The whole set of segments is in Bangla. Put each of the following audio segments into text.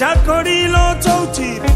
যা করিল চৌচির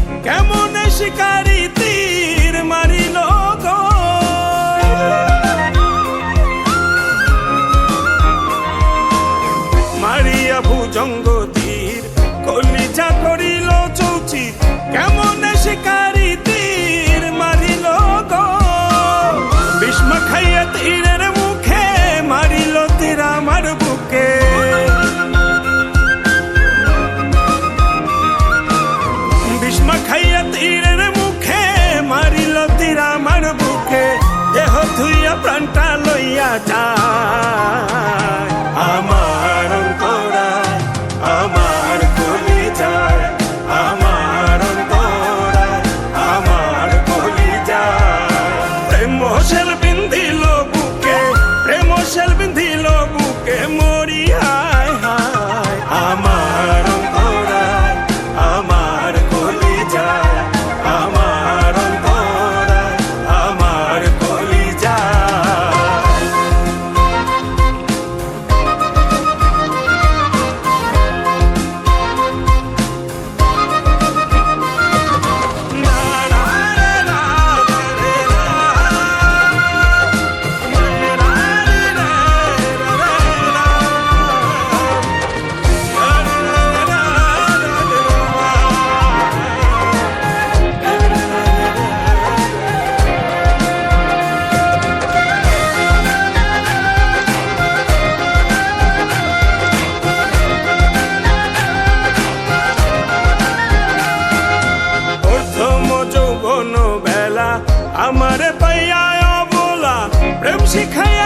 প্রাণটা লইয়া যা। 谁新开呀！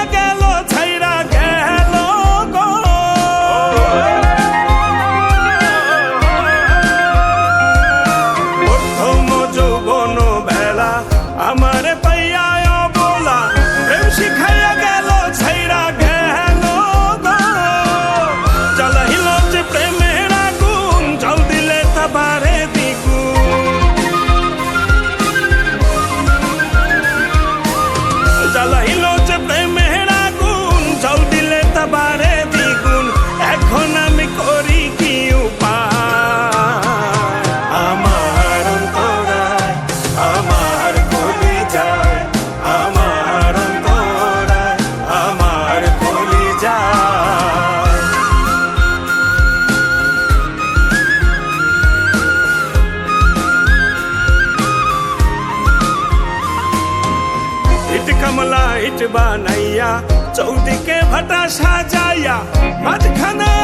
বানাইয়া চৌদিকে ভাটা সাজাইয়া মাঝখানা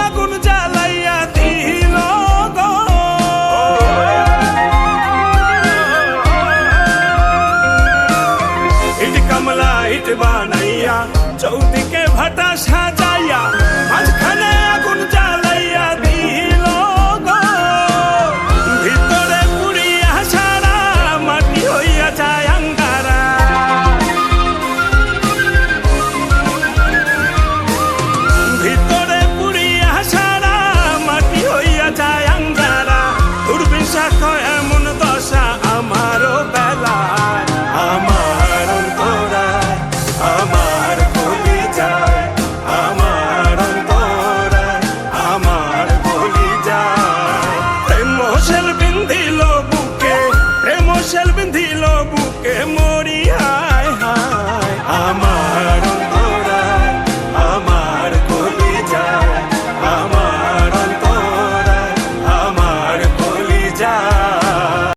সেল বিন্ধিল বুকে প্রেম সেল বিন্ধিল বুকে মো